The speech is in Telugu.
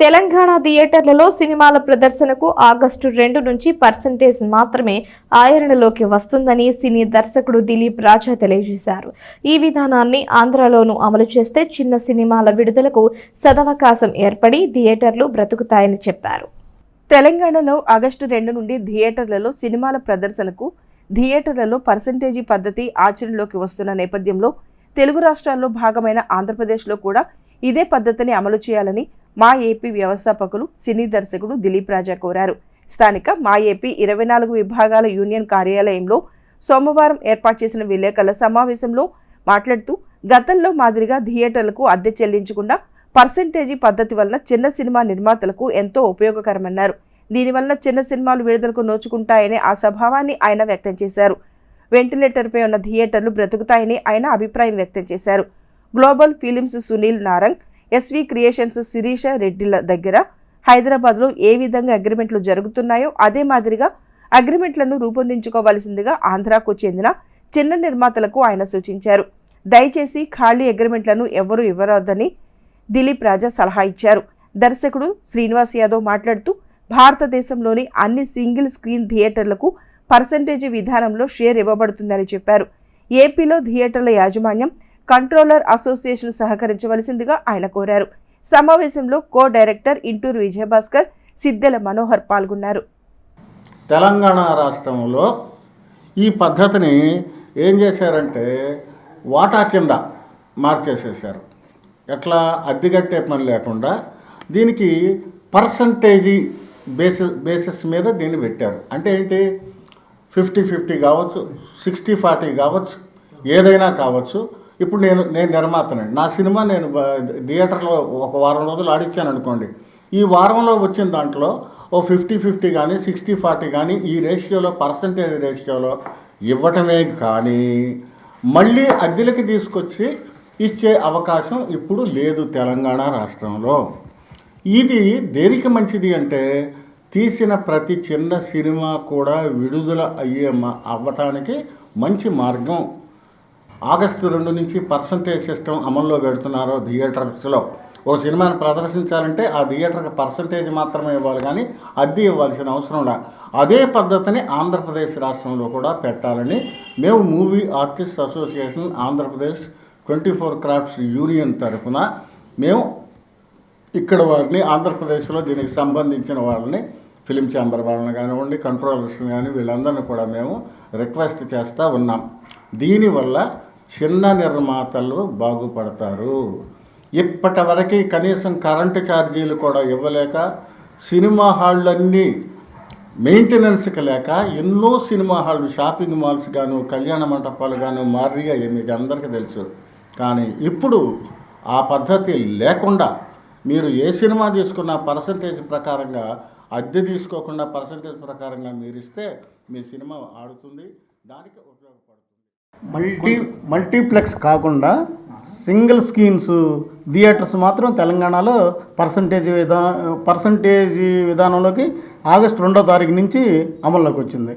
తెలంగాణ థియేటర్లలో సినిమాల ప్రదర్శనకు ఆగస్టు రెండు నుంచి పర్సంటేజ్ మాత్రమే ఆచరణలోకి వస్తుందని సినీ దర్శకుడు దిలీప్ రాజా తెలియజేశారు. ఈ విధానాన్ని ఆంధ్రలోనూ అమలు చేస్తే చిన్న సినిమాల విడుదలకు సదవకాశం ఏర్పడి థియేటర్లు బ్రతుకుతాయని చెప్పారు. తెలంగాణలో ఆగస్టు రెండు నుండి థియేటర్లలో సినిమాల ప్రదర్శనకు థియేటర్లలో పర్సంటేజీ పద్ధతి ఆచరణలోకి వస్తున్న నేపథ్యంలో తెలుగు రాష్ట్రాల్లో భాగమైన ఆంధ్రప్రదేశ్లో కూడా ఇదే పద్ధతిని అమలు చేయాలని మా ఏపీ వ్యవస్థాపకులు సినీ దర్శకుడు దిలీప్ రాజా కోరారు. స్థానిక మా ఏపీ ఇరవై నాలుగు విభాగాల యూనియన్ కార్యాలయంలో సోమవారం ఏర్పాటు చేసిన విలేకరుల సమావేశంలో మాట్లాడుతూ గతంలో మాదిరిగా థియేటర్లకు అద్దె చెల్లించకుండా పర్సెంటేజీ పద్ధతి వలన చిన్న సినిమా నిర్మాతలకు ఎంతో ఉపయోగకరమన్నారు. దీనివల్ల చిన్న సినిమాలు విడుదలకు నోచుకుంటాయనే ఆ స్వభావాన్ని ఆయన వ్యక్తం చేశారు. వెంటిలేటర్పై ఉన్న థియేటర్లు బ్రతుకుతాయని ఆయన అభిప్రాయం వ్యక్తం చేశారు. Global films Sunil Narang SV creations Sirisha రెడ్డిల దగ్గర. హైదరాబాద్లో ఏ విధంగా అగ్రిమెంట్లు జరుగుతున్నాయో అదే మాదిరిగా అగ్రిమెంట్లను రూపొందించుకోవాల్సిందిగా ఆంధ్రాకు చెందిన చిన్న నిర్మాతలకు ఆయన సూచించారు. దయచేసి ఖాళీ అగ్రిమెంట్లను ఎవరూ ఇవ్వరాదని దిలీప్ రాజా సలహా ఇచ్చారు. దర్శకుడు శ్రీనివాస్ యాదవ్ మాట్లాడుతూ భారతదేశంలోని అన్ని సింగిల్ స్క్రీన్ థియేటర్లకు పర్సంటేజీ విధానంలో షేర్ ఇవ్వబడుతుందని చెప్పారు. ఏపీలో థియేటర్ల యాజమాన్యం కంట్రోలర్ అసోసియేషన్ సహకరించవలసిందిగా ఆయన కోరారు. సమావేశంలో కో డైరెక్టర్ ఇంటూరు విజయభాస్కర్ సిద్దెల మనోహర్ పాల్గొన్నారు. తెలంగాణ రాష్ట్రంలో ఈ పద్ధతిని ఏం చేశారంటే వాటా కింద మార్చేసేసారు ఎట్లా? అద్దెగట్టే పని లేకుండా దీనికి పర్సంటేజీ బేసిస్ బేసిస్ మీద దీన్ని పెట్టారు. అంటే ఏంటి? ఫిఫ్టీ ఫిఫ్టీ కావచ్చు సిక్స్టీ ఫార్టీ కావచ్చు ఏదైనా కావచ్చు. ఇప్పుడు నేను నేను నిర్మాతనండి. నా సినిమా నేను థియేటర్లో ఒక వారం రోజులు ఆడిచ్చాను అనుకోండి. ఈ వారంలో వచ్చిన దాంట్లో ఓ ఫిఫ్టీ ఫిఫ్టీ కానీ సిక్స్టీ ఫార్టీ కానీ ఈ రేషియోలో పర్సంటేజ్ రేషియోలో ఇవ్వటమే కానీ మళ్ళీ అద్దెలకి తీసుకొచ్చి ఇచ్చే అవకాశం ఇప్పుడు లేదు తెలంగాణ రాష్ట్రంలో. ఇది దేనికి మంచిది అంటే తీసిన ప్రతి చిన్న సినిమా కూడా విడుదల అయ్యే అవ్వటానికి మంచి మార్గం. ఆగస్టు రెండు నుంచి పర్సంటేజ్ సిస్టమ్ అమల్లో పెడుతున్నారు థియేటర్స్లో ఓ సినిమాని ప్రదర్శించాలంటే ఆ థియేటర్కి పర్సంటేజ్ మాత్రమే ఇవ్వాలి కానీ అద్దె ఇవ్వాల్సిన అవసరం లే. అదే పద్ధతిని ఆంధ్రప్రదేశ్ రాష్ట్రంలో కూడా పెట్టాలని మేము movie artist association Andhra Pradesh twenty four crafts union తరఫున మేము ఇక్కడ వారిని ఆంధ్రప్రదేశ్లో దీనికి సంబంధించిన వాళ్ళని ఫిలిం ఛాంబర్ వాళ్ళని కానివ్వండి కంట్రోలర్స్ని కానీ వీళ్ళందరినీ కూడా మేము రిక్వెస్ట్ చేస్తూ ఉన్నాం. దీనివల్ల చిన్న నిర్మాతలు బాగుపడతారు. ఇప్పటి వరకు కనీసం కరెంటు ఛార్జీలు కూడా ఇవ్వలేక సినిమా హాళ్ళన్నీ మెయింటెనెన్స్కి లేక ఎన్నో సినిమా హాళ్ళు షాపింగ్ మాల్స్ గాను కళ్యాణ మంటపాలు గాను మారిగా మీకు అందరికీ తెలుసు. కానీ ఇప్పుడు ఆ పద్ధతి లేకుండా మీరు ఏ సినిమా తీసుకున్న పర్సంటేజ్ ప్రకారంగా అద్దె తీసుకోకుండా పర్సంటేజ్ ప్రకారంగా మీరు ఇస్తే మీ సినిమా ఆడుతుంది. దానికి ఉపయోగపడుతుంది. మల్టీ మల్టీప్లెక్స్ కాకుండా సింగిల్ స్క్రీన్స్ థియేటర్స్ మాత్రం తెలంగాణలో పర్సంటేజ్ విధా పర్సంటేజ్ విధానంలోకి ఆగస్టు రెండో తారీఖు నుంచి అమల్లోకి వచ్చింది.